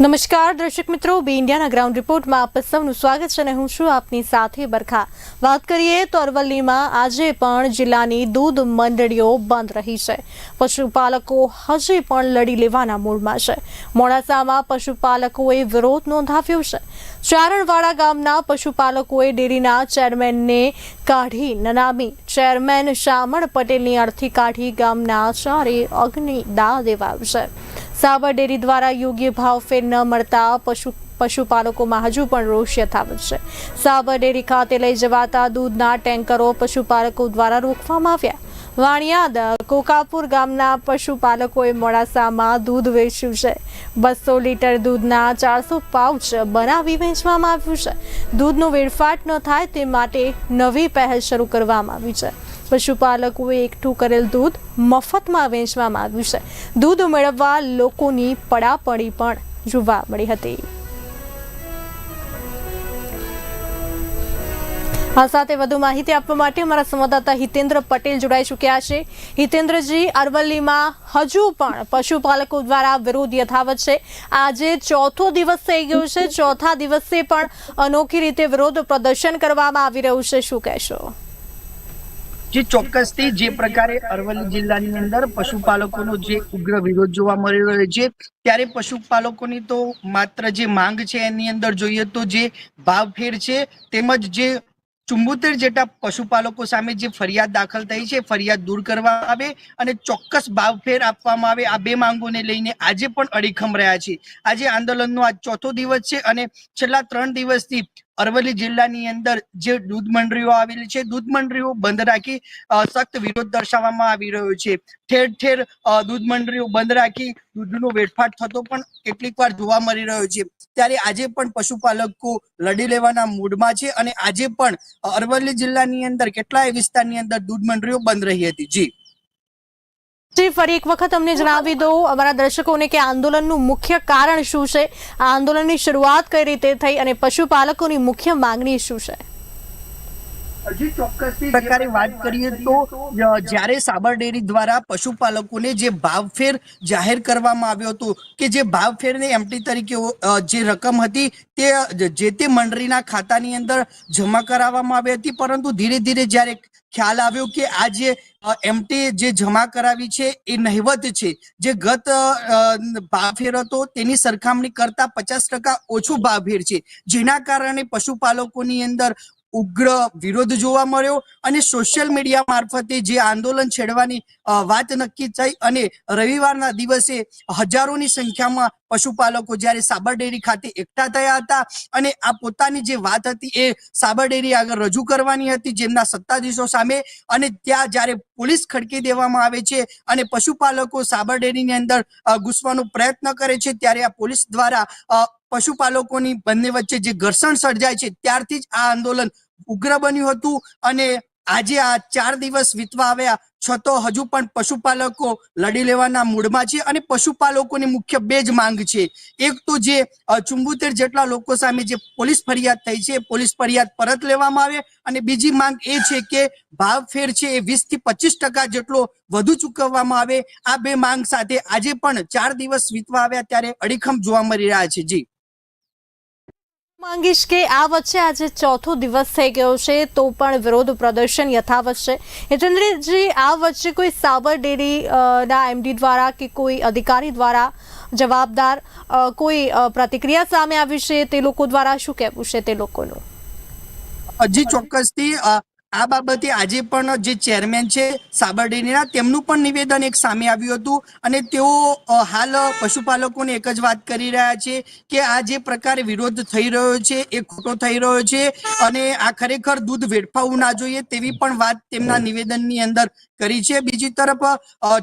નમસ્કાર, દર્શક મિત્રો. બી ઇન્ડિયાના ગ્રાઉન્ડ રિપોર્ટમાં આપ સૌનું સ્વાગત છે અને હું છું આપની સાથે બરખા. વાત કરીએ તો અરવલ્લીમાં આજે પણ જિલ્લાની દૂધ મંડળીઓ બંધ રહી છે. પશુપાલકો હજી પણ લડી લેવાના મૂડમાં છે. મોડાસામાં પશુપાલકોએ વિરોધ નોંધાવ્યો છે. ચારણવાડા ગામના પશુપાલકોએ ડેરીના ચેરમેનને કાઢી નનામી. ચેરમેન શામળ પટેલની અર્થી કાઢી ગામના ચારે અગ્નિ દાહ દેવાયું છે. સાબર ડેરી દ્વારા યોગ્ય ભાવ ફેર ન મળતા પશુ પશુપાલકોમાં હજુ પણ રોષ યથાવત છે. સાબર ડેરી ખાતે લઈ જવાતા દૂધના ટેન્કરો પશુપાલકો દ્વારા રોકવામાં આવ્યા. વાણિયાદ, કોકાપુર ગામના પશુપાલકોએ મોડાસામાં દૂધ વેચ્યું છે. બસો લીટર દૂધના ચારસો પાઉચ બનાવી વેચવામાં આવ્યું છે. દૂધનો વેડફાટ ન થાય તે માટે નવી પહેલ શરૂ કરવામાં આવી છે. પશુપાલકોએ એકઠું કરેલ દૂધ મફતમાં વેચવામાં આવ્યું છે. દૂધ મેળવવા લોકોની પડાપડી પણ જોવા મળી હતી. આ સાથે વધુ માહિતી આપવા માટે અમારા સંવાદદાતા હિતેન્દ્ર પટેલ જોડાઈ ચૂક્યા છે. હિતેન્દ્રજી, અરવલ્લીમાં હજુ પણ પશુપાલકો દ્વારા વિરોધ યથાવત છે. આજે ચોથો દિવસ થઈ ગયો છે. ચોથા દિવસે પણ અનોખી રીતે વિરોધ પ્રદર્શન કરવામાં આવી રહ્યું છે. શું કહેશો? જે ચોક્કસથી જે પ્રકારે અરવલ્લી જિલ્લાની અંદર પશુપાલકોનો જે ઉગ્ર વિરોધ જોવા મળી રહ્યો છે, ત્યારે પશુપાલકોની તો માત્ર જે માંગ છે એની અંદર જોઈએ તો જે ભાવફેર છે, તેમજ જે ચુંબોતેર જેટલા પશુપાલકો સામે જે ફરિયાદ દાખલ થઈ છે, ફરિયાદ દૂર કરવામાં આવે અને ચોક્કસ ભાવફેર આપવામાં આવે, આ બે માંગોને લઈને આજે પણ અડીખમ રહ્યા છે આજે આંદોલનનો આ ચોથો દિવસ છે અને છેલ્લા ત્રણ દિવસથી અરવલ્લી જિલ્લાની અંદર જે દૂધ મંડળીઓ આવેલી છે, દૂધ મંડળીઓ બંધ રાખી સખ્ત વિરોધ દર્શાવવામાં આવી રહ્યો છે. ઠેર ઠેર દૂધ મંડળીઓ બંધ રાખી દૂધનો વેડફાટ થતો પણ કેટલીક વાર જોવા મળી રહ્યો છે. ત્યારે આજે પણ પશુપાલકો લડી લેવાના મૂડમાં છે અને આજે પણ અરવલ્લી જિલ્લાની અંદર, કેટલાય વિસ્તારની અંદર દૂધ મંડળીઓ બંધ રહી હતી. જી. જી, ફરી એક વખત અમને જણાવી દો અમારા દર્શકોને કે આંદોલનનું મુખ્ય કારણ શું છે? આ આંદોલનની શરૂઆત કઈ રીતે થઈ અને પશુપાલકોની મુખ્ય માંગણી શું છે? પ્રકારે વાત કરીએ તો જ્યારે સાબર ડેરી દ્વારા પશુપાલકોને જે ભાવફેર જાહેર કરવામાં આવ્યો હતો કે જે ભાવફેરને એમટી તરીકે જે રકમ હતી તે જે તે મંડળીના ખાતાની અંદર જમા કરાવવામાં આવી હતી પરંતુ ધીરે ધીરે જ્યારે ખ્યાલ આવ્યો કે આ જે એમટી જે જમા કરાવી છે એ નહિવત છે જે ગત ભાવફેર હતો તેની સરખામણી કરતા પચાસ ટકા ઓછું ભાવફેર છે જેના કારણે પશુપાલકોની અંદર ઉગ્ર વિરોધ જોવા મળ્યો અને સોશિયલ મીડિયા મારફતે જે આંદોલન છેડવાની વાત નક્કી થઈ અને રવિવારના દિવસે હજારોની સંખ્યામાં પશુપાલકો જ્યારે સાબર ડેરી ખાતે એકઠા થયા હતા અને આ પોતાની જે વાત હતી એ સાબર ડેરી આગળ રજૂ કરવાની હતી જેમના સત્તાધીશો સામે અને ત્યાં જ્યારે પોલીસ ખડકી દેવામાં આવે છે અને પશુપાલકો સાબર ડેરીની અંદર ઘૂસવાનો પ્રયત્ન કરે છે ત્યારે આ પોલીસ દ્વારા પશુપાલકોની બંને વચ્ચે જે ઘર્ષણ સર્જાય છે, ત્યારથી જ આ આંદોલન ઉગ્ર બન્યું હતું અને આજે આ ચાર દિવસ વીતવા આવ્યા. છતાં હજુ પણ પશુપાલકો લડી લેવાના મૂડમાં છે અને પશુપાલકોની મુખ્ય બે જ માંગ છે. એક તો જે ચુંબોતેર જેટલા લોકો સામે જે પોલીસ ફરિયાદ થઈ છે, પોલીસ ફરિયાદ પરત લેવામાં આવે અને બીજી માંગ એ છે કે ભાવ ફેર છે એ વીસથી પચીસ ટકા જેટલો વધુ ચૂકવવામાં આવે. આ બે માંગ સાથે આજે પણ ચાર દિવસ વીતવા આવ્યા ત્યારે અડીખમ જોવા મળી રહ્યા છે. જી. માંગીશ કે આ વચ્ચે આજે ચોથો દિવસ થઈ ગયો છે, તો પણ વિરોધ પ્રદર્શન યથાવત છે. હિતેન્દ્રજી આ વચ્ચે કોઈ સાબર ડેરી ના એમડી દ્વારા કે કોઈ અધિકારી દ્વારા જવાબદાર કોઈ પ્રતિક્રિયા સામે આવી છે તે લોકો દ્વારા શું કહેવું છે તે લોકોનું? હજી ચોક્કસથી આ બાબતે આજે પણ જે ચેરમેન છે સાબર ડેરીના તેમનું પણ નિવેદન એક સામે આવ્યું હતું અને તેઓ હાલ પશુપાલકોને એક જ વાત કરી રહ્યા છે કે આ જે પ્રકારે વિરોધ થઈ રહ્યો છે, એ ખોટો થઈ રહ્યો છે અને આ ખરેખર દૂધ વેડફાવું ના જોઈએ તેવી પણ વાત તેમના નિવેદનની અંદર કરી છે. બીજી તરફ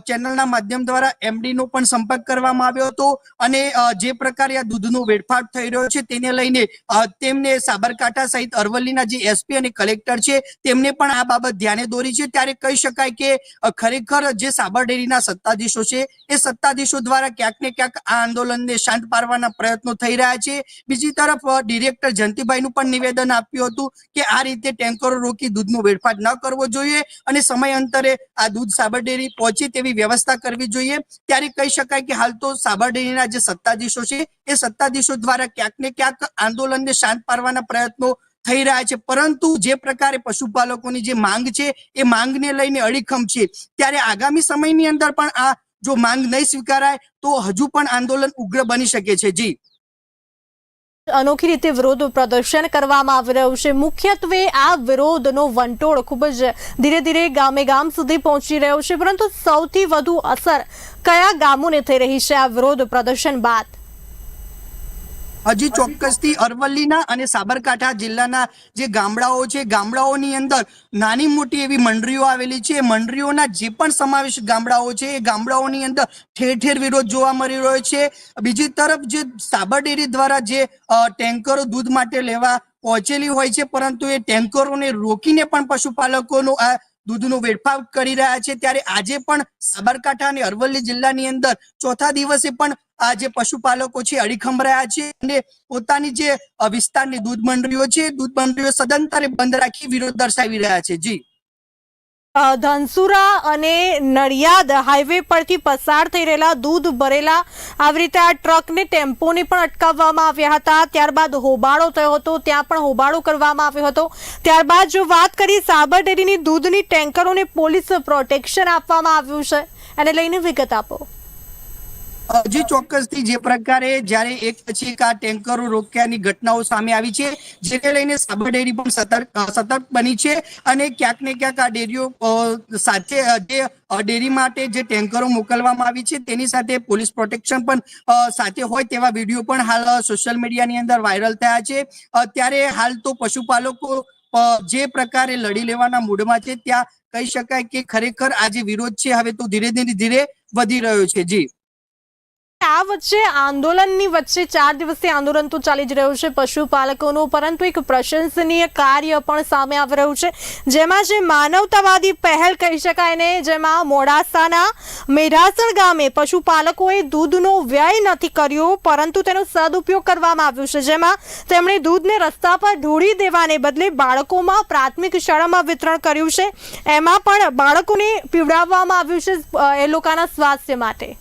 ચેનલના માધ્યમ દ્વારા એમડી નો પણ સંપર્ક કરવામાં આવ્યો હતો અને જે પ્રકારે આ દૂધનો વેડફાટ થઈ રહ્યો છે તેને લઈને તેમને સાબરકાંઠા સહિત અરવલ્લીના જે એસપી અને કલેક્ટર છે તેમને પણ આ બાબત ધ્યાને દોરી છે. ત્યારે કહી શકાય કે ખરેખર જે સાબર ડેરીના સત્તાધીશો છે એ સત્તાધીશો દ્વારા ક્યાંક ને ક્યાંક આ આંદોલનને શાંત પાડવાના પ્રયત્નો થઈ રહ્યા છે. બીજી તરફ ડિરેક્ટર જયંતિભાઈનું પણ નિવેદન આપ્યું હતું કે આ રીતે ટેન્કરો રોકી દૂધનો વેડફાટ ન કરવો જોઈએ અને સમયાંતરે આ દૂધ સાબર ડેરી પહોંચે તેવી વ્યવસ્થા કરવી જોઈએ. ત્યારે કહી શકાય કે હાલ તો સાબર ડેરીના જે સત્તાધીશો છે, એ સત્તાધીશો દ્વારા ક્યાંક ને ક્યાંક આંદોલનને શાંત પાડવાના પ્રયત્નો થઈ રહ્યા છે. પરંતુ જે પ્રકારે પશુપાલકોની જે માંગ છે, એ માંગને લઈને અડીખમ છે. ત્યારે આગામી સમયની અંદર પણ આ જો માંગ નહીં સ્વીકારાય, તો હજુ પણ આંદોલન ઉગ્ર બની શકે છે. જી. અનોખી રીતે વિરોધ પ્રદર્શન કરવામાં આવી રહ્યું છે. મુખ્યત્વે આ વિરોધનો વંટોળ ખૂબ જ ધીરે ધીરે ગામે ગામ સુધી પહોંચી રહ્યો છે. પરંતુ સૌથી વધુ અસર કયા ગામોને થઈ રહી છે આ વિરોધ પ્રદર્શન બાદ? હજી ચોક્કસથી અરવલ્લીના અને સાબરકાંઠા જિલ્લાના જે ગામડાઓ છે, ગામડાઓની અંદર નાની મોટી એવી મંડળીઓ આવેલી છે. મંડળીઓના જે પણ સમાવેશ ગામડાઓ છે, એ ગામડાઓની અંદર ઠેર ઠેર વિરોધ જોવા મળી રહ્યો છે. બીજી તરફ જે સાબર ડેરી દ્વારા જે ટેન્કરો દૂધ માટે લેવા પહોંચેલી હોય છે, પરંતુ એ ટેન્કરોને રોકીને પણ પશુપાલકોનો આ દૂધનો વેડફાવ કરી રહ્યા છે. ત્યારે આજે પણ સાબરકાંઠા અને અરવલ્લી જિલ્લાની અંદર ચોથા દિવસે પણ આ જે પશુપાલકો છે, અડીખમ રહ્યા છે અને પોતાની જે વિસ્તારની દૂધ મંડળીઓ છે દૂધ મંડળીઓ સદંતરે બંધ રાખી વિરોધ દર્શાવી રહ્યા છે. જી. ધનસુરા અને નડિયાદ હાઈવે પરથી પસાર થઈ રહેલા, દૂધ ભરેલા, આવી રીતે આ ટ્રકને ટેમ્પોને પણ અટકાવવામાં આવ્યા હતા. ત્યારબાદ હોબાળો થયો હતો. ત્યાં પણ હોબાળો કરવામાં આવ્યો હતો. ત્યારબાદ જો વાત કરીએ સાબર ડેરીની દૂધની ટેન્કરોને પોલીસ પ્રોટેક્શન આપવામાં આવ્યું છે. એને લઈને વિગત આપો. હજી ચોક્કસથી જે પ્રકારે જ્યારે એક પછી એક આ ટેન્કરો રોક્યાની ઘટનાઓ સામે આવી છે, જેને લઈને સાબર ડેરી પણ સતર્ક સતર્ક બની છે અને ક્યાંક ને ક્યાંક આ ડેરીઓ સાથે જે ડેરી માટે જે ટેન્કરો મોકલવામાં આવી છે તેની સાથે પોલીસ પ્રોટેક્શન પણ સાથે હોય તેવા વીડિયો પણ હાલ સોશિયલ મીડિયાની અંદર વાયરલ થયા છે. અત્યારે ત્યારે હાલ તો પશુપાલકો જે પ્રકારે લડી લેવાના મૂડમાં છે, ત્યાં કહી શકાય કે ખરેખર આ જે વિરોધ છે, હવે તો ધીરે ધીરે ધીરે વધી રહ્યો છે. જી. આ વચ્ચે આંદોલનની વચ્ચે ચાર દિવસથી આંદોલન તો ચાલી જ રહ્યું છે પશુપાલકોનું, પરંતુ એક પ્રશંસનીય કાર્ય પણ સામે આવી રહ્યું છે, જેમાં જે માનવતાવાદી પહેલ કહી શકાય ને, જેમાં મોડાસાના મેઢાસણ ગામે પશુપાલકોએ દૂધનો વ્યય નથી કર્યો, પરંતુ તેનો સદુપયોગ કરવામાં આવ્યો છે, જેમાં તેમણે દૂધને રસ્તા પર ઢોળી દેવાને બદલે બાળકોમાં પ્રાથમિક શાળામાં વિતરણ કર્યું છે. એમાં પણ બાળકોને પીવડાવવામાં આવ્યું છે એ લોકોના સ્વાસ્થ્ય માટે.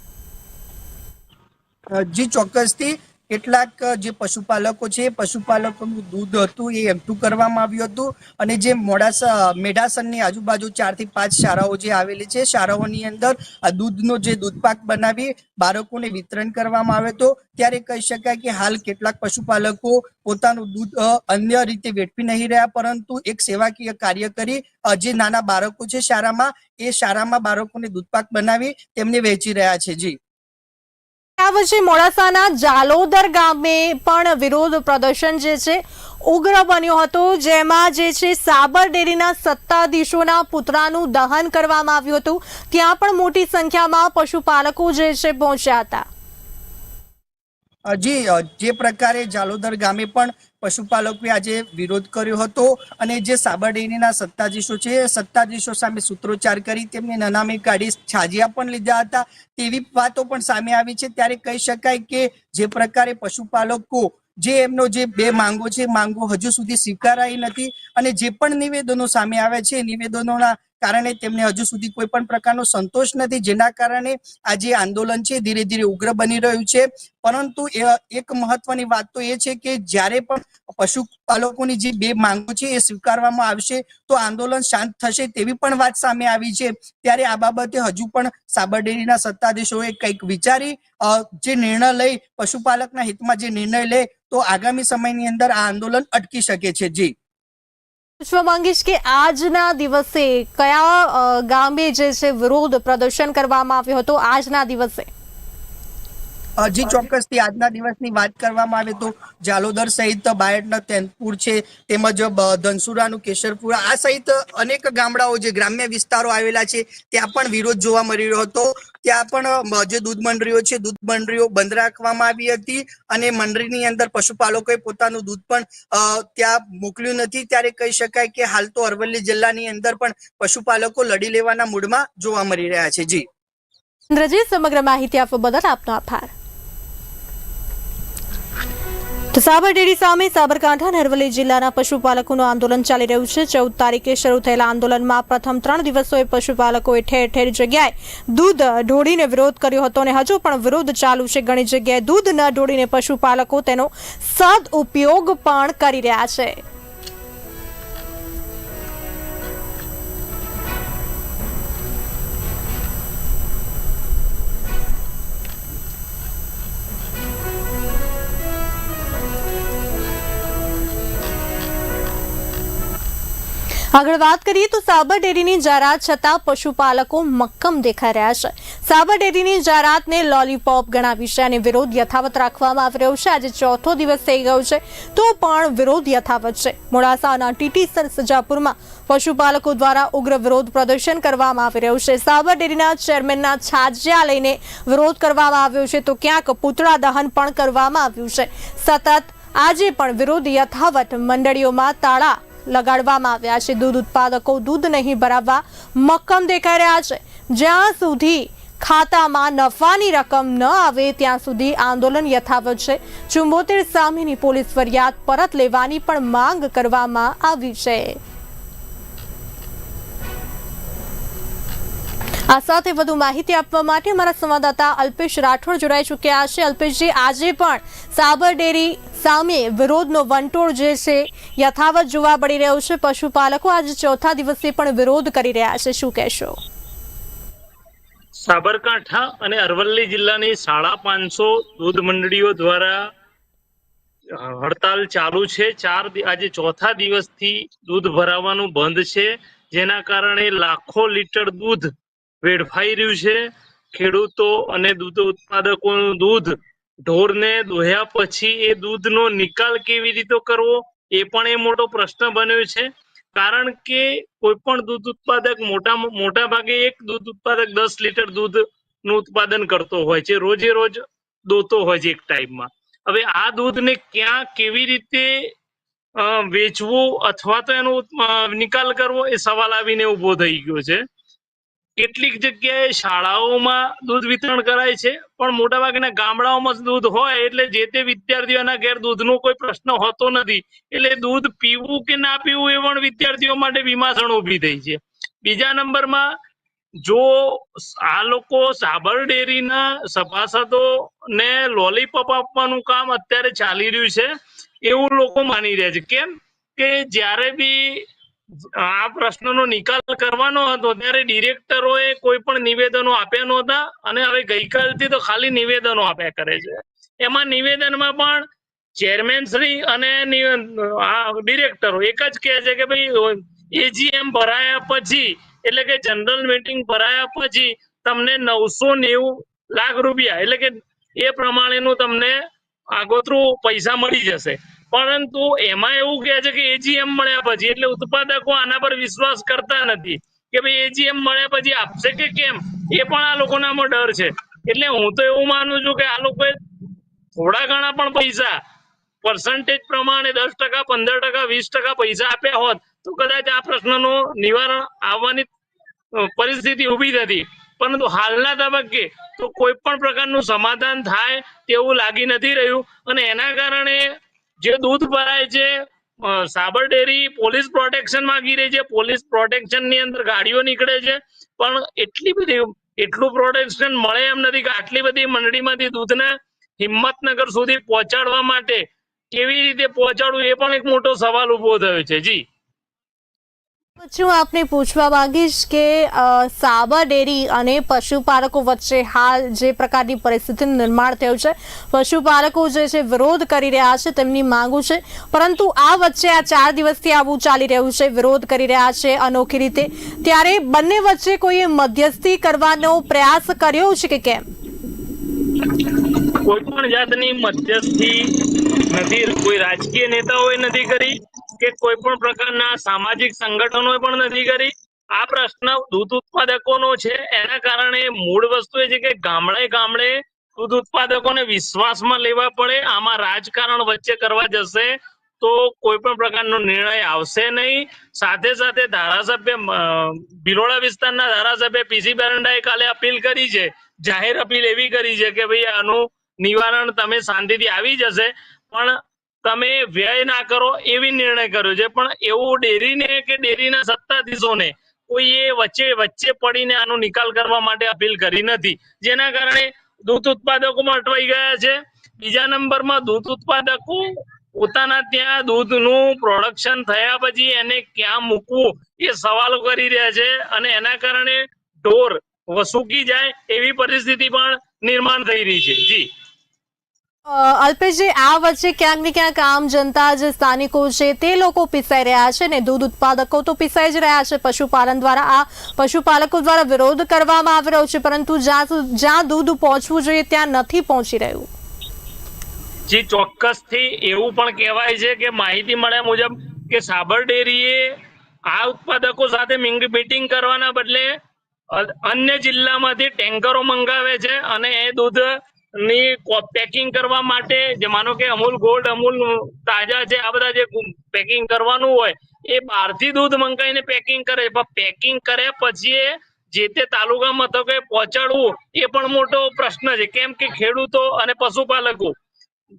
જી ચોક્કસથી કેટલાક જે પશુપાલકો છે પશુપાલકોનું દૂધ હતું એ એમટું કરવામાં આવ્યું હતું. અને જે મોડાસા મેઢાસનની આજુબાજુ ચારથી પાંચ શાળાઓ જે આવેલી છે, શાળાઓની અંદર આ દૂધનો જે દૂધપાક બનાવી બાળકોને વિતરણ કરવામાં આવે તો ત્યારે કહી શકાય કે હાલ કેટલાક પશુપાલકો પોતાનું દૂધ અન્ય રીતે વેઠવી નહીં રહ્યા, પરંતુ એક સેવાકીય કાર્ય કરી જે નાના બાળકો છે શાળામાં, એ શાળામાં બાળકોને દૂધપાક બનાવી તેમને વહેંચી રહ્યા છે. જી. આ વચ્ચે મોડાસાના જાલોદર ગામે પણ વિરોધ પ્રદર્શન જે છે, ઉગ્ર બન્યો હતો, જેમાં જે છે, સાબર ડેરીના સત્તાધીશોના પુતળાનું દહન કરવામાં આવ્યું હતું. ત્યાં પણ મોટી સંખ્યામાં પશુપાલકો જે છે, પહોંચ્યા હતા. જી જે પ્રકારે જાલોદર ગામે પણ પશુપાલકોએ આજે વિરોધ કર્યો હતો અને જે સાબર ડેરીના સત્તાધીશો છે સત્તાધીશો સામે સૂત્રોચ્ચાર કરી તેમને નનામી કાઢી છાજિયા પણ લીધા હતા. તેવી વાતો પણ સામે આવી છે. ત્યારે કહી શકાય કે જે પ્રકારે પશુપાલકો જે એમનો જે બે માંગો છે માંગો હજુ સુધી સ્વીકારાઈ નથી અને જે પણ નિવેદનો સામે આવે છે નિવેદનોના કારણે તેમને હજુ સુધી કોઈ પણ પ્રકારનો સંતોષ નથી. જેના કારણે આ જે આંદોલન છે, ધીરે ધીરે ઉગ્ર બની રહ્યું છે. પરંતુ એક મહત્વની વાત તો એ છે કે જ્યારે પણ પશુપાલકોની જે બે માંગો છે એ સ્વીકારવામાં આવશે, તો આંદોલન શાંત થશે તેવી પણ વાત સામે આવી છે. ત્યારે આ બાબતે હજુ પણ સાબરડેરીના સત્તાધીશોએ કંઈક વિચારી જે નિર્ણય લઈ, પશુપાલકના હિતમાં જે નિર્ણય લે, તો આગામી સમયની અંદર આ આંદોલન અટકી શકે છે. જી. પૂછવા માંગીશ કે આજના દિવસે કયા ગામે જે છે વિરોધ પ્રદર્શન કરવામાં આવ્યો હતો? આજના દિવસે. હજી ચોક્કસથી આજના દિવસની વાત કરવામાં આવે તો જાલોદર સહિત બાયડના તેનપુર છે, તેમજ ધનસુરાનું કેશરપુર, આ સહિત અનેક ગામડાઓ જે ગ્રામ્ય વિસ્તારો આવેલા છે, ત્યાં પણ વિરોધ જોવા મળી રહ્યો હતો. ત્યાં પણ જે દૂધ મંડળીઓ છે, દૂધ મંડળીઓ બંધ રાખવામાં આવી હતી અને મંડળીની અંદર પશુપાલકોએ પોતાનું દૂધ પણ ત્યાં મોકલ્યું નથી. ત્યારે કહી શકાય કે હાલ તો અરવલ્લી જિલ્લાની અંદર પણ પશુપાલકો લડી લેવાના મૂડમાં જોવા મળી રહ્યા છે. જી. સમગ્ર માહિતી આપવા બદલ આપનો આભાર. તો સાબર ડેરી સામે સાબરકાંઠા અને અરવલ્લી જિલ્લાના પશુપાલકોનું આંદોલન ચાલી રહ્યું છે. ચૌદ તારીખે શરૂ થયેલા આંદોલનમાં પ્રથમ ત્રણ દિવસોએ પશુપાલકોએ ઠેર ઠેર જગ્યાએ દૂધ, ઢોળીને વિરોધ કર્યો હતો અને હજુ પણ વિરોધ ચાલુ છે. ઘણી જગ્યાએ દૂધ ન ઢોળીને પશુપાલકો તેનો સદઉપયોગ પણ કરી રહ્યા છે. આગળ વાત કરીએ તો સાબર ડેરીની જાહેરાત છતાં પશુપાલકો મક્કમ દેખાઈ રહ્યા છે. સાબર ડેરીની જાહેરાતને લોલીપોપ ગણાવી છે અને વિરોધ યથાવત રાખવામાં આવી રહ્યો છે. આજે ચોથો દિવસ થઈ ગયો છે, તો પણ વિરોધ યથાવત છે. મોડાસાના ટીટી સજાપુરમાં પશુપાલકો દ્વારા ઉગ્ર વિરોધ પ્રદર્શન કરવામાં આવી રહ્યું છે. સાબર ડેરીના ચેરમેનના છાજ્યા લઈને વિરોધ કરવામાં આવ્યો છે, તો ક્યાંક પૂતળા દહન પણ કરવામાં આવ્યું છે. સતત આજે પણ વિરોધ યથાવત મંડળીઓમાં તાળા લગાડવામાં આવ્યા છે. દૂધ ઉત્પાદકો દૂધ નહીં ભરાવવા મક્કમ દેખાઈ રહ્યા છે. જ્યાં સુધી ખાતામાં નફાની રકમ ન આવે, ત્યાં સુધી આંદોલન યથાવત છે. ચુંબોતેર સામેની પોલીસ ફરિયાદ પરત લેવાની પણ માંગ કરવામાં આવી છે. આ સાથે વધુ માહિતી આપવા માટે અમારા સંવાદદાતા અલ્પેશ રાઠોડ જોડાઈ ચૂક્યા છે. અલ્પેશજી, આજે પણ સાબર ડેરી સામે વિરોધનો વંટોળ જે છે, યથાવત જોવા મળી રહ્યો છે. પશુપાલકો આજે ચોથા દિવસે પણ વિરોધ કરી રહ્યા છે. શું કહેશો? સાબરકાંઠા અને અરવલ્લી જિલ્લાની સાડા પાંચસો દૂધ મંડળીઓ દ્વારા હડતાલ ચાલુ છે. ચાર આજે ચોથા દિવસથી દૂધ ભરાવાનું બંધ છે. જેના કારણે લાખો લીટર દૂધ વેડફાઈ રહ્યું છે. ખેડૂતો અને દૂધ ઉત્પાદકોનું દૂધ ઢોરને દોહ્યા પછી એ દૂધનો નિકાલ કેવી રીતે કરવો એ પણ એ મોટો પ્રશ્ન બન્યો છે. કારણ કે કોઈ પણ દૂધ ઉત્પાદક મોટા મોટા ભાગે એક દૂધ ઉત્પાદક દસ લીટર દૂધનું ઉત્પાદન કરતો હોય છે. રોજે રોજ દોતો હોય છે એક ટાઈમમાં. હવે આ દૂધને ક્યાં કેવી રીતે વેચવું અથવા તો એનો નિકાલ કરવો એ સવાલ આવીને ઊભો થઈ ગયો છે. કેટલીક જગ્યાએ શાળાઓમાં દૂધ વિતરણ કરાય છે, પણ મોટાભાગના ગામડાઓમાં દૂધ હોય એટલે જે તે વિદ્યાર્થીઓના ઘેર દૂધનો કોઈ પ્રશ્ન હોતો નથી. એટલે દૂધ પીવું કે ના પીવું એ પણ વિદ્યાર્થીઓ માટે વિમાસણ ઊભી થઈ છે. બીજા નંબરમાં, જો આ લોકો સાબર ડેરીના સભાસદો ને લોલીપોપ આપવાનું કામ અત્યારે ચાલી રહ્યું છે, એવું લોકો માની રહ્યા છે. કેમ? કે જ્યારે બી આ પ્રશ્નનો નિકાલ કરવાનો હતો ત્યારે ડિરેક્ટરોએ કોઈ પણ નિવેદનો આપ્યા નહોતા અને હવે ગઈકાલથી તો ખાલી નિવેદનો આપ્યા કરે છે. એમાં નિવેદનમાં પણ ચેરમેન શ્રી અને ડિરેક્ટરો એક જ કહે છે કે ભાઈ, એજીએમ ભરાયા પછી, એટલે કે જનરલ મીટિંગ ભરાયા પછી તમને નવસો નેવું લાખ રૂપિયા, એટલે કે એ પ્રમાણેનું તમને આગોતરું પૈસા મળી જશે. પરંતુ એમાં એવું કહે છે કે એજીએમ મળ્યા પછી, એટલે ઉત્પાદકો આના પર વિશ્વાસ કરતા નથી કે ભાઈ એજીએમ મળ્યા પછી આપશે કે કેમ? એ પણ આ લોકોનામાં ડર છે. એટલે હું તો એવું માનું છું કે આ લોકોએ થોડા ઘણા પણ પૈસા પર્સન્ટેજ પ્રમાણે દસ ટકા, પંદર ટકા, વીસ ટકા પૈસા આપ્યા હોત, તો કદાચ આ પ્રશ્નનું નિવારણ આવવાની પરિસ્થિતિ ઊભી થતી. પરંતુ હાલના તબક્કે તો કોઈ પણ પ્રકારનું સમાધાન થાય તેવું લાગી નથી રહ્યું. અને એના કારણે જે દૂધ ભરાય છે સાબર ડેરી પોલીસ પ્રોટેક્શન માંગી રહી છે. પોલીસ પ્રોટેક્શનની અંદર ગાડીઓ નીકળે છે. પણ એટલી બધી, એટલું પ્રોટેક્શન મળે એમ નથી કે આટલી બધી મંડળીમાંથી દૂધને હિંમતનગર સુધી પહોંચાડવા માટે કેવી રીતે પહોંચાડવું એ પણ એક મોટો સવાલ ઊભો થયો છે. જી. હું આપને, પૂછવા માંગીશ કે સાબર ડેરી અને પશુપાલકો વચ્ચે હાલ જે પ્રકારની પરિસ્થિતિનું નિર્માણ થયું છે, પશુપાલકો જે છે વિરોધ કરી રહ્યા છે તેમની માંગો છે. પરંતુ આ વચ્ચે આ ચાર દિવસથી આવું ચાલી રહ્યું છે, વિરોધ કરી રહ્યા છે અનોખી રીતે. ત્યારે બંને વચ્ચે કોઈએ મધ્યસ્થી કરવાનો પ્રયાસ કર્યો છે કે કેમ? કોઈ પણ જાતની મધ્યસ્થી નથી, કોઈ રાજકીય નેતાઓએ નથી કરી. કે કોઈ પણ પ્રકારના સામાજિક સંગઠનો પણ નથી કરી. આ પ્રશ્ન દૂધ ઉત્પાદકોનો છે. એના કારણે મૂળ વસ્તુ એ છે કે ગામડે ગામડે દૂધ ઉત્પાદકોને વિશ્વાસમાં લેવા પડે, આમાં રાજકારણ વચ્ચે કરવા જશે તો કોઈ પણ પ્રકારનો નિર્ણય આવશે નહીં. સાથે સાથે ધારાસભ્ય બિલોડા વિસ્તારના ધારાસભ્ય પીસી બેરંડાએ કાલે અપીલ કરી છે. જાહેર અપીલ એવી કરી છે કે ભાઈ આનું નિવારણ તમે શાંતિથી આવી જશે. પણ તમે વ્યય ના કરો એવી નિર્ણય કર્યો છે. પણ એવું ડેરીને કે ડેરીના સત્તાધીશોને કોઈએ વચ્ચે વચ્ચે પડીને આનો નિકાલ કરવા માટે અપીલ કરી નથી. જેના કારણે દૂધ ઉત્પાદકોમાં અટવાઈ ગયા છે. બીજા નંબરમાં દૂધ ઉત્પાદકો પોતાના ત્યાં દૂધનું પ્રોડક્શન થયા પછી એને ક્યાં મૂકવું એ સવાલો કરી રહ્યા છે અને એના કારણે ઢોર વસૂકી જાય એવી પરિસ્થિતિ પણ નિર્માણ થઈ રહી છે. જી. અલ્પેશજી, આ વચ્ચે ક્યાંક ને ક્યાંક આમ જનતા જે સ્થાનિકો છે તે લોકો પીસાઈ રહ્યા છે ને દૂધ ઉત્પાદકો તો પીસાઈ જ રહ્યા છે. પશુપાલન દ્વારા આ પશુપાલકો દ્વારા વિરોધ કરવામાં આવી રહ્યો છે, પરંતુ જ્યાં જ્યાં દૂધ પહોંચવું જોઈએ ત્યાં નથી પહોંચી રહ્યું. જી, ચોક્કસથી એવું પણ કહેવાય છે કે માહિતી મળ્યા મુજબ કે સાબર ડેરીએ આ ઉત્પાદકો સાથે મીટિંગ કરવાના બદલે અન્ય જિલ્લામાંથી ટેન્કરો મંગાવે છે અને એ દૂધ ની પેકિંગ કરવા માટે જે માનો કે અમૂલ ગોલ્ડ અમૂલ તાજા છે આ બધા જે પેકિંગ કરવાનું હોય, એ બહારથી દૂધ મંગાવીને પેકિંગ કરે પણ પેકિંગ કર્યા પછી જે તે તાલુકા મથકે પહોંચાડવું, એ પણ મોટો પ્રશ્ન છે. કેમ કે ખેડૂતો અને પશુપાલકો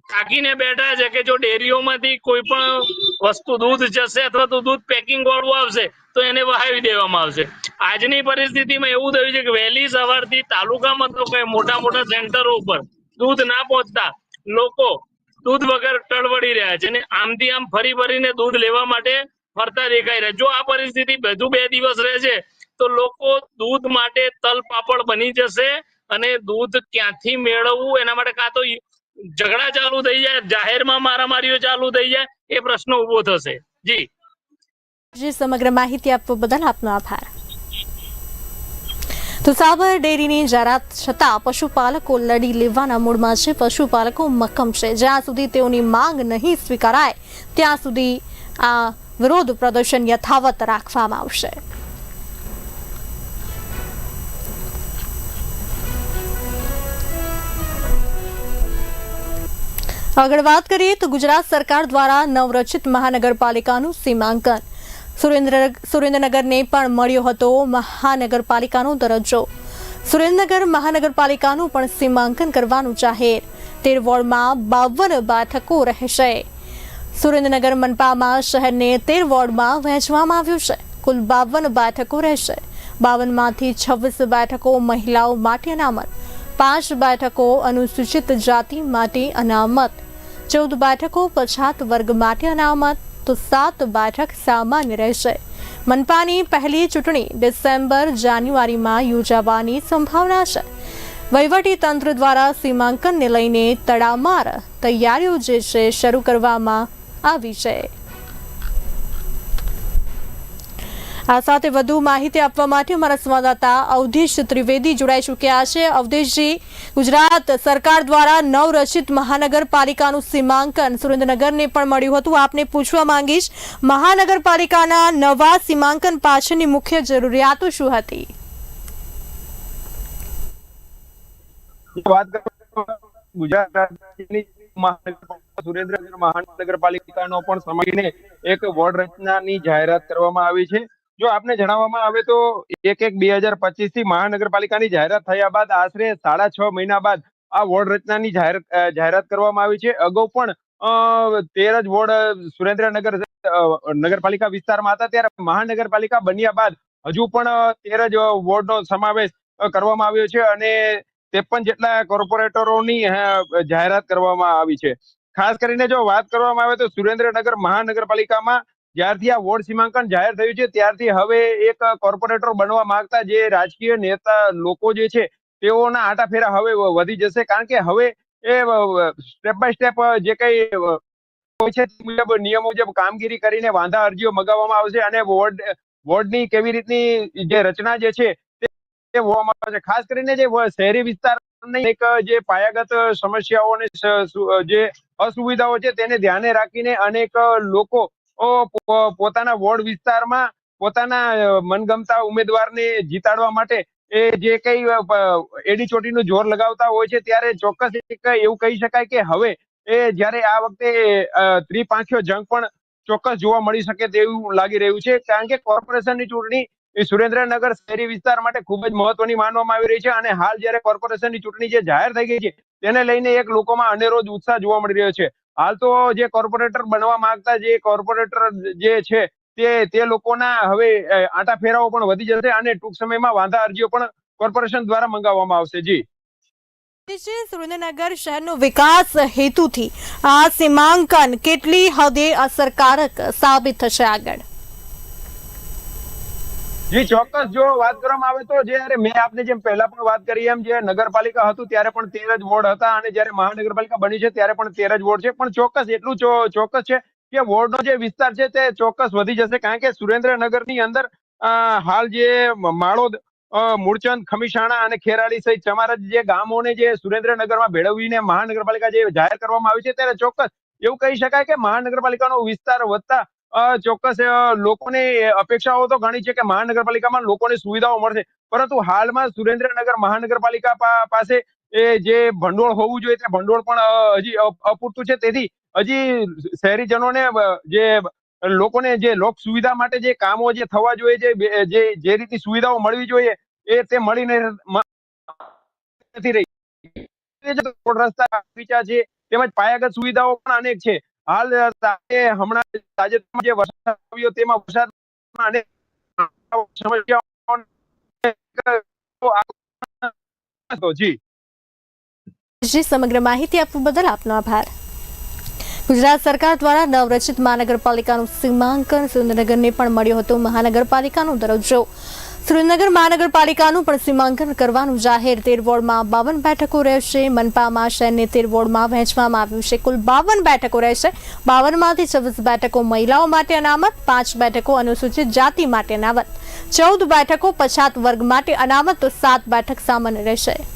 થાકીને બેઠા છે કે જો ડેરીઓમાંથી કોઈ પણ વસ્તુ દૂધ જશે અથવા તો દૂધ પેકિંગ વાળું આવશે તો એને વહાવી દેવામાં આવશે. આજની પરિસ્થિતિમાં એવું થયું છે કે વહેલી સવારથી તાલુકા મથકે મોટા મોટા સેન્ટરો ઉપર દૂધ ના પહોંચતા લોકો દૂધ વગર ટળવડી રહ્યા છે અને આમથી આમ ફરી ફરીને દૂધ લેવા માટે ફરતા દેખાઈ રહ્યા. જો આ પરિસ્થિતિ બધું બે દિવસ રહેશે, તો લોકો દૂધ માટે તલ પાપડ બની જશે અને દૂધ ક્યાંથી મેળવવું એના માટે કાં તો ઝઘડા ચાલુ થઈ જાય, જાહેરમાં મારામારીઓ ચાલુ થઈ જાય, એ પ્રશ્ન ઊભો થશે. જી. જે સમગ્ર માહિતી આપવા બદલ આપનો આભાર. તો સાબર ડેરીની જાહેરાત છતાં પશુપાલકો લડી લેવાના મૂડમાં છે. પશુપાલકો મક્કમ છે. જ્યાં સુધી તેઓની માંગ નહીં સ્વીકારાય, ત્યાં સુધી આ વિરોધ પ્રદર્શન યથાવત રાખવામાં આવશે. આગળ વાત કરીએ તો ગુજરાત સરકાર દ્વારા નવરચિત મહાનગરપાલિકાનું સીમાંકન. સુરેન્દ્ર સુરેન્દ્રનગરને પણ મળ્યો હતો મહાનગરપાલિકાનો દરજ્જો. સુરેન્દ્રનગર મહાનગરપાલિકાનું પણ સીમાંકન કરવાનું જાહેર. તેર વોર્ડમાં બાવન બેઠકો રહેશે. સુરેન્દ્રનગર મનપામાં શહેરને તેર વોર્ડમાં વહેંચવામાં આવ્યું છે. કુલ બાવન બેઠકો રહેશે. બાવનમાંથી છવ્વીસ બેઠકો મહિલાઓ માટે અનામત. પાંચ બેઠકો અનુસૂચિત જાતિ માટે અનામત. ચૌદ બેઠકો પછાત વર્ગ માટે અનામત. તો સાત બેઠક સામાન્ય રહેશે. મનપાની પહેલી ચૂંટણી ડિસેમ્બર જાન્યુઆરીમાં યોજાવાની સંભાવના છે. વહીવટી તંત્ર દ્વારા સીમાંકનને લઈને તડામાર તૈયારીઓ જે છે શરૂ કરવામાં આવી છે. આ સાથે વધુ માહિતી આપવા માટે અમારા સંવાદદાતા અવધેશ ત્રિવેદી જોડાઈ ચૂક્યા છે. અવધેશજી, ગુજરાત સરકાર દ્વારા નવરચિત મહાનગરપાલિકાનું સીમાંકન સુરેન્દ્રનગરને પણ મળ્યું હતું. આપને પૂછવા માંગીશ, મહાનગરપાલિકાના નવા સીમાંકન પાછળની મુખ્ય જરૂરિયાતો શું હતી? ગુજરાત સુરેન્દ્રનગર મહાનગરપાલિકાનો પણ સમયને એક વોર્ડ રચનાની જાહેરાત કરવામાં આવી છે. જો આપને જણાવવામાં આવે તો એક એક બે હજાર પચીસથી મહાનગરપાલિકાની જાહેરાત થયા બાદ આશરે સાડા છ મહિના બાદ આ વોર્ડ રચનાની જાહેરાત કરવામાં આવી છે. અગાઉ પણ તેર જ વોર્ડ સુરેન્દ્રનગર નગરપાલિકા વિસ્તારમાં હતા. ત્યારે મહાનગરપાલિકા બન્યા બાદ હજુ પણ તેર જ વોર્ડનો સમાવેશ કરવામાં આવ્યો છે અને ત્રેપન જેટલા કોર્પોરેટરોની જાહેરાત કરવામાં આવી છે. ખાસ કરીને જો વાત કરવામાં આવે તો સુરેન્દ્રનગર મહાનગરપાલિકામાં જ્યારથી આ વોર્ડ સીમાંકન જાહેર થયું છે, ત્યારથી હવે એક કોર્પોરેટર બનવા માંગતા જે રાજકીય નેતા લોકો જે છે, તેઓના આટાફેરા હવે વધી જશે. કારણ કે હવે એ સ્ટેપ બાય સ્ટેપ જે કઈ હોય છે મુજબ નિયમો મુજબ કામગીરી કરીને વાંધા અરજીઓ મગાવવામાં આવશે અને વોર્ડ, વોર્ડની કેવી રીતની જે રચના જે છે, તે હોવામાં આવે ખાસ કરીને જે શહેરી વિસ્તાર એક જે પાયાગત સમસ્યાઓ અને જે અસુવિધાઓ છે, તેને ધ્યાને રાખીને અનેક લોકો પોતાના વોર્ડ વિસ્તારમાં પોતાના મનગમતા ઉમેદવારને જીતાડવા માટે એ જે કઈ એડી ચોટીનું જોર લગાવતા હોય છે, ત્યારે ચોક્કસ એવું કહી શકાય કે હવે એ જ્યારે આ વખતે ત્રિપાંખ્યો જંગ પણ ચોક્કસ જોવા મળી શકે તેવું લાગી રહ્યું છે, કારણ કે કોર્પોરેશનની ચૂંટણી સુરેન્દ્રનગર શહેરી વિસ્તાર માટે ખૂબ જ મહત્વની માનવામાં આવી રહી છે અને હાલ જ્યારે કોર્પોરેશનની ચૂંટણી જે જાહેર થઈ ગઈ છે, તેને લઈને એક લોકોમાં અનેરો ઉત્સાહ જોવા મળી રહ્યો છે. હાલ તો જે કોર્પોરેટર બનવા માંગતા જે કોર્પોરેટર જે છે, તે તે લોકોના હવે આટા ફેરાઓ પણ વધી જશે અને ટૂંક સમયમાં વાંધા અરજીઓ પણ કોર્પોરેશન દ્વારા મંગાવવામાં આવશે. જી. સુરેન્દ્રનગર શહેરનો વિકાસ હેતુથી આ સીમાંકન કેટલી હદે અસરકારક સાબિત થશે આગળ? જી, ચોક્કસ. જો વાત કરવામાં આવે તો જ્યારે મેં આપને જેમ પહેલા પણ વાત કરી, એમ જે નગરપાલિકા હતું, ત્યારે પણ તેર જ વોર્ડ હતા અને જયારે મહાનગરપાલિકા બની છે, ત્યારે પણ તેર જ વોર્ડ છે. પણ ચોક્કસ એટલું ચોક્કસ છે કે વોર્ડનો જે વિસ્તાર છે, તે ચોક્કસ વધી જશે. કારણ કે સુરેન્દ્રનગરની અંદર હાલ જે માળોદ મૂળચંદ ખમીશાણા અને ખેરાળી સહિત ચમારજ જે ગામોને જે સુરેન્દ્રનગરમાં ભેળવીને મહાનગરપાલિકા જે જાહેર કરવામાં આવી છે, ત્યારે ચોક્કસ એવું કહી શકાય કે મહાનગરપાલિકાનો વિસ્તાર વધતા ચોક્કસ લોકોને અપેક્ષાઓ તો ઘણી છે કે મહાનગરપાલિકામાં લોકોને સુવિધાઓ મળશે. પરંતુ હાલમાં સુરેન્દ્રનગર મહાનગરપાલિકા પાસે જે ભંડોળ હોવું જોઈએ, તે ભંડોળ પણ હજી અપૂરતું છે. તેથી હજી શહેરીજનોને જે લોકોને જે લોક સુવિધા માટે જે કામો જે થવા જોઈએ, જે જે રીતે સુવિધાઓ મળવી જોઈએ, એ તે મળી નથી રહી. રસ્તા છે તેમજ પાયાગત સુવિધાઓ પણ અનેક છે. હાલ હમણાં તાજેતરમાં જે વરસાદ આવ્યો, તેમાં વરસાદમાં સમગ્ર માહિતી આપવા બદલ આપનો આભાર. ગુજરાત સરકાર દ્વારા નવરચિત મહાનગરપાલિકાનું સીમાંકન સુરેન્દ્રનગરને પણ મળ્યો હતો. મહાનગરપાલિકાનો દરજ્જો સુરેન્દ્રનગર મહાનગરપાલિકાનું પણ સીમાંકન કરવાનું જાહેર. તેર વોર્ડમાં બાવન બેઠકો રહેશે. મનપામાં શહેરને તેર વોર્ડમાં વહેંચવામાં આવ્યું છે. કુલ બાવન બેઠકો રહેશે. બાવનમાંથી છવ્વીસ બેઠકો મહિલાઓ માટે અનામત, પાંચ બેઠકો અનુસૂચિત જાતિ માટે અનામત. ચૌદ બેઠકો પછાત વર્ગ માટે અનામત, તો સાત બેઠક સામાન્ય રહેશે.